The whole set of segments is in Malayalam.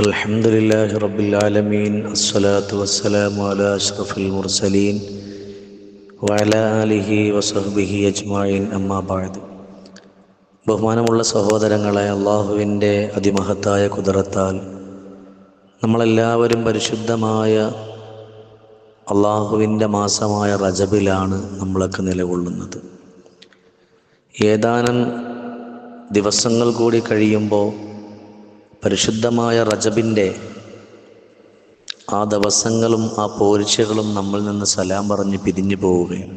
الحمد لله رب العالمين الصلاة والسلام على أشرف المرسلين وعلى آله وصحبه أجمعين أما بعد ബഹുമാനമുള്ള സഹോദരങ്ങളെ അള്ളാഹുവിൻ്റെ അതിമഹത്തായ കുതിരത്താൽ നമ്മളെല്ലാവരും പരിശുദ്ധമായ അള്ളാഹുവിൻ്റെ മാസമായ റജബിലാണ് നമ്മളൊക്കെ നിലകൊള്ളുന്നത് ഏതാനും ദിവസങ്ങൾ കൂടി കഴിയുമ്പോൾ പരിശുദ്ധമായ റജബിന്റെ ആ ദിവസങ്ങളും ആ പോരിച്ചകളും നമ്മിൽ നിന്ന് സലാം പറഞ്ഞ് പിരിഞ്ഞു പോവുകയാണ്.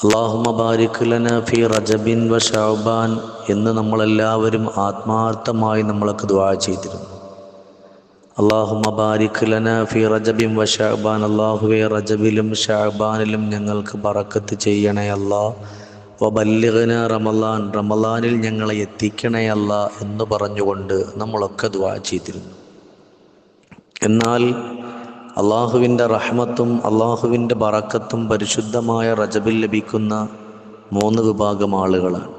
അള്ളാഹുമബാരിഖുലന ഫി റജബിൻ വ ഷാബാൻ എന്ന് നമ്മളെല്ലാവരും ആത്മാർത്ഥമായി നമ്മളൊക്കെ ദ്വാ ചെയ്തിരുന്നു. അള്ളാഹുമബാരിഖുലന ഫി റജബിൻ വ ഷാബാൻ അള്ളാഹുവെ റജബിലും ഷാബാനിലും ഞങ്ങൾക്ക് പറക്കത്ത് ചെയ്യണേ അല്ലാ വബല്ലിഗന റമലാൻ റമലാനിൽ ഞങ്ങളെ എത്തിക്കണേ അല്ല എന്ന് പറഞ്ഞുകൊണ്ട് നമ്മളൊക്കെ ദ്വാ ചെയ്തിരുന്നു. എന്നാൽ അള്ളാഹുവിന്റെ റഹ്മത്തും അള്ളാഹുവിന്റെ ബറക്കത്തും പരിശുദ്ധമായ റജബിൽ ലഭിക്കുന്ന മൂന്ന് വിഭാഗം ആളുകളാണ്.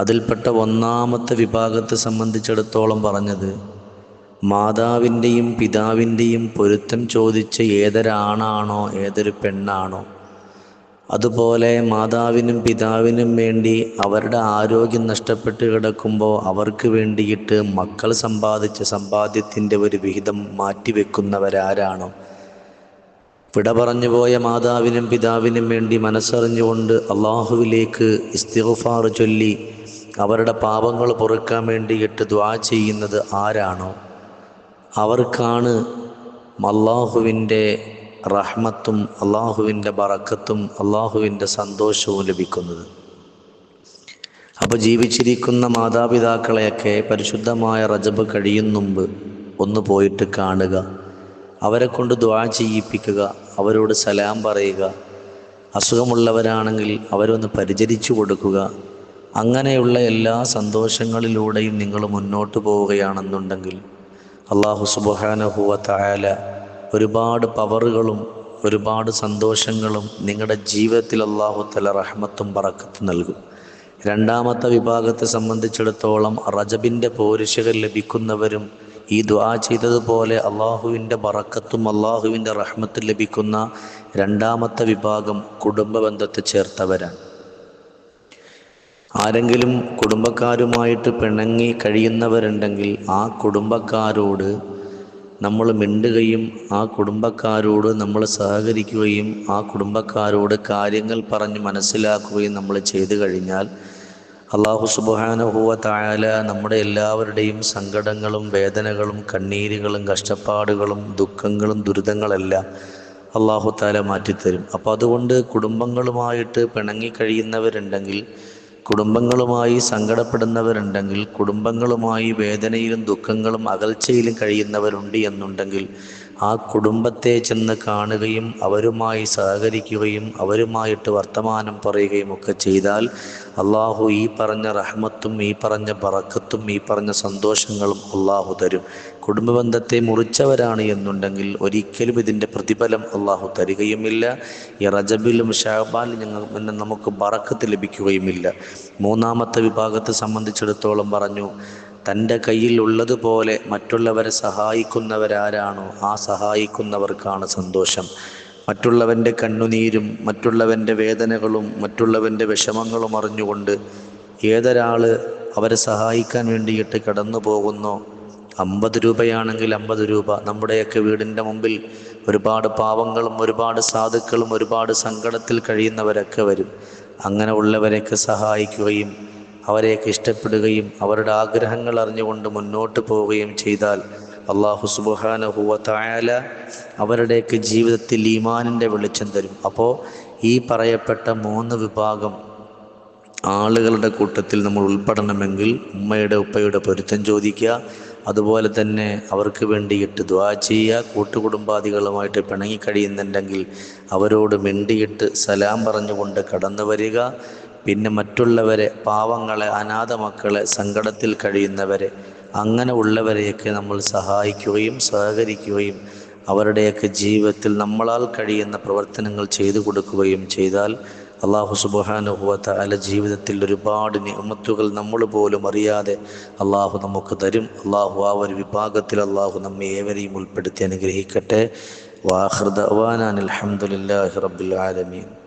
അതിൽപ്പെട്ട ഒന്നാമത്തെ വിഭാഗത്തെ സംബന്ധിച്ചിടത്തോളം പറഞ്ഞത് മാതാവിന്റെയും പിതാവിന്റെയും പൊരുത്തം ചോദിച്ച ഏതൊരാണാണോ ഏതൊരു പെണ്ണാണോ അതുപോലെ മാതാവിനും പിതാവിനും വേണ്ടി അവരുടെ ആരോഗ്യം നഷ്ടപ്പെട്ട് കിടക്കുമ്പോൾ അവർക്ക് വേണ്ടിയിട്ട് മക്കൾ സമ്പാദിച്ച സമ്പാദ്യത്തിന്റെ ഒരു വിഹിതം മാറ്റിവെക്കുന്നവരാരാണോ? വിട പറഞ്ഞു പോയ മാതാവിനും പിതാവിനും വേണ്ടി മനസ്സറിഞ്ഞുകൊണ്ട് അള്ളാഹുവിലേക്ക് ഇസ്തിഫാർ ചൊല്ലി അവരുടെ പാപങ്ങൾ പൊറുക്കാൻ വേണ്ടിയിട്ട് ദ്വാ ചെയ്യുന്നത് ആരാണോ? അവർക്കാണ് അള്ളാഹുവിന്റെ റഹ്മത്തും അള്ളാഹുവിന്റെ ബറക്കത്തും അള്ളാഹുവിന്റെ സന്തോഷവും ലഭിക്കുന്നത്. അപ്പോൾ ജീവിച്ചിരിക്കുന്ന മാതാപിതാക്കളെയൊക്കെ പരിശുദ്ധമായ റജബ് കഴിയും മുമ്പ് ഒന്ന് പോയിട്ട് കാണുക. അവരെ കൊണ്ട് ദ്വാ ചെയ്യിപ്പിക്കുക അവരോട് സലാം പറയുക. അസുഖമുള്ളവരാണെങ്കിൽ അവരൊന്ന് പരിചരിച്ചു കൊടുക്കുക. അങ്ങനെയുള്ള എല്ലാ സന്തോഷങ്ങളിലൂടെയും നിങ്ങൾ മുന്നോട്ട് പോവുകയാണെന്നുണ്ടെങ്കിൽ അള്ളാഹു സുബാനഹുവ തായാല ഒരുപാട് പവറുകളും ഒരുപാട് സന്തോഷങ്ങളും നിങ്ങളുടെ ജീവിതത്തിൽ അള്ളാഹു തല റഹ്മത്തും പറക്കത്തും നൽകും. രണ്ടാമത്തെ വിഭാഗത്തെ സംബന്ധിച്ചിടത്തോളം റജബിന്റെ പോരിശകൾ ലഭിക്കുന്നവരും ഈ ദ്വാ ചെയ്തതുപോലെ അള്ളാഹുവിന്റെ ബറക്കത്തും അള്ളാഹുവിന്റെ റഹ്മത്തും ലഭിക്കുന്ന രണ്ടാമത്തെ വിഭാഗം കുടുംബ ബന്ധത്തെ ചേർത്തവരാണ്. ആരെങ്കിലും കുടുംബക്കാരുമായിട്ട് പിണങ്ങി കഴിയുന്നവരുണ്ടെങ്കിൽ ആ കുടുംബക്കാരോട് നമ്മൾ മിണ്ടുകയും ആ കുടുംബക്കാരോട് നമ്മൾ സഹകരിക്കുകയും ആ കുടുംബക്കാരോട് കാര്യങ്ങൾ പറഞ്ഞ് മനസ്സിലാക്കുകയും നമ്മൾ ചെയ്തു കഴിഞ്ഞാൽ അള്ളാഹു സുബാനുഭൂവ തായാല നമ്മുടെ എല്ലാവരുടെയും സങ്കടങ്ങളും വേദനകളും കണ്ണീരുകളും കഷ്ടപ്പാടുകളും ദുഃഖങ്ങളും ദുരിതങ്ങളെല്ലാം അള്ളാഹു താല മാറ്റിത്തരും. അപ്പോൾ അതുകൊണ്ട് കുടുംബങ്ങളുമായിട്ട് പിണങ്ങി കഴിയുന്നവരുണ്ടെങ്കിൽ കുടുംബങ്ങളുമായി സങ്കടപ്പെടുന്നവരുണ്ടെങ്കിൽ കുടുംബങ്ങളുമായി വേദനയിലും ദുഃഖങ്ങളും അകൽച്ചയിലും കഴിയുന്നവരുണ്ട് എന്നുണ്ടെങ്കിൽ ആ കുടുംബത്തെ ചെന്ന് കാണുകയും അവരുമായി സഹകരിക്കുകയും അവരുമായിട്ട് വർത്തമാനം പറയുകയും ഒക്കെ ചെയ്താൽ അള്ളാഹു ഈ പറഞ്ഞ റഹ്മത്തും ഈ പറഞ്ഞ ബറക്കത്തും ഈ പറഞ്ഞ സന്തോഷങ്ങളും അള്ളാഹു തരും. കുടുംബബന്ധത്തെ മുറിച്ചവരാണ് എന്നുണ്ടെങ്കിൽ ഒരിക്കലും ഇതിന്റെ പ്രതിഫലം അള്ളാഹു തരികയുമില്ല. ഈ റജബിലും ഷാബാലും ഞങ്ങൾ പിന്നെ നമുക്ക് ബറക്കത്ത് ലഭിക്കുകയുമില്ല. മൂന്നാമത്തെ വിഭാഗത്തെ സംബന്ധിച്ചിടത്തോളം പറഞ്ഞു തന്റെ കയ്യിൽ ഉള്ളതുപോലെ മറ്റുള്ളവരെ സഹായിക്കുന്നവരാരാണോ ആ സഹായിക്കുന്നവർക്കാണ് സന്തോഷം. മറ്റുള്ളവന്റെ കണ്ണുനീരും മറ്റുള്ളവന്റെ വേദനകളും മറ്റുള്ളവന്റെ വിഷമങ്ങളും അറിഞ്ഞുകൊണ്ട് ഏതൊരാൾ അവരെ സഹായിക്കാൻ വേണ്ടിയിട്ട് കടന്നു പോകുന്നോ അമ്പത് രൂപയാണെങ്കിൽ അമ്പത് രൂപ. നമ്മുടെയൊക്കെ വീടിന്റെ മുമ്പിൽ ഒരുപാട് പാവങ്ങളും ഒരുപാട് സാധുക്കളും ഒരുപാട് സങ്കടത്തിൽ കഴിയുന്നവരൊക്കെ വരും. അങ്ങനെ ഉള്ളവരെയൊക്കെ സഹായിക്കുകയും അവരെയൊക്കെ ഇഷ്ടപ്പെടുകയും അവരുടെ ആഗ്രഹങ്ങൾ അറിഞ്ഞുകൊണ്ട് മുന്നോട്ട് പോവുകയും ചെയ്താൽ അള്ളാഹു സുബാനഹുവ തായാല അവരുടെയൊക്കെ ജീവിതത്തിൽ ഈമാനിന്റെ വെളിച്ചം തരും. അപ്പോൾ ഈ പറയപ്പെട്ട മൂന്ന് വിഭാഗം ആളുകളുടെ കൂട്ടത്തിൽ നമ്മൾ ഉൾപ്പെടണമെങ്കിൽ ഉമ്മയുടെ ഉപ്പയുടെ പൊരുത്തം ചോദിക്കുക. അതുപോലെ തന്നെ അവർക്ക് വേണ്ടിയിട്ട് ദ്വാ ചെയ്യുക. കൂട്ടുകുടുംബാദികളുമായിട്ട് പിണങ്ങിക്കഴിയുന്നുണ്ടെങ്കിൽ അവരോട് മിണ്ടിയിട്ട് സലാം പറഞ്ഞുകൊണ്ട് കടന്നു വരിക. പിന്നെ മറ്റുള്ളവരെ പാവങ്ങളെ അനാഥ മക്കളെ സങ്കടത്തിൽ കഴിയുന്നവരെ അങ്ങനെ ഉള്ളവരെയൊക്കെ നമ്മൾ സഹായിക്കുകയും സഹകരിക്കുകയും അവരുടെയൊക്കെ ജീവിതത്തിൽ നമ്മളാൽ കഴിയുന്ന പ്രവർത്തനങ്ങൾ ചെയ്തു കൊടുക്കുകയും ചെയ്താൽ അള്ളാഹു സുബാനുഭവത്ത അല ജീവിതത്തിൽ ഒരുപാട് നിയമത്തുകൾ നമ്മൾ പോലും അറിയാതെ അള്ളാഹു നമുക്ക് തരും. അള്ളാഹു ആ ഒരു വിഭാഗത്തിൽ അള്ളാഹു നമ്മെ ഏവരെയും ഉൾപ്പെടുത്തി അനുഗ്രഹിക്കട്ടെ. വാഹൃദ് അവാനാൻ അലഹമുല്ലാഹി റബ്ബുൽ ആലമീൻ.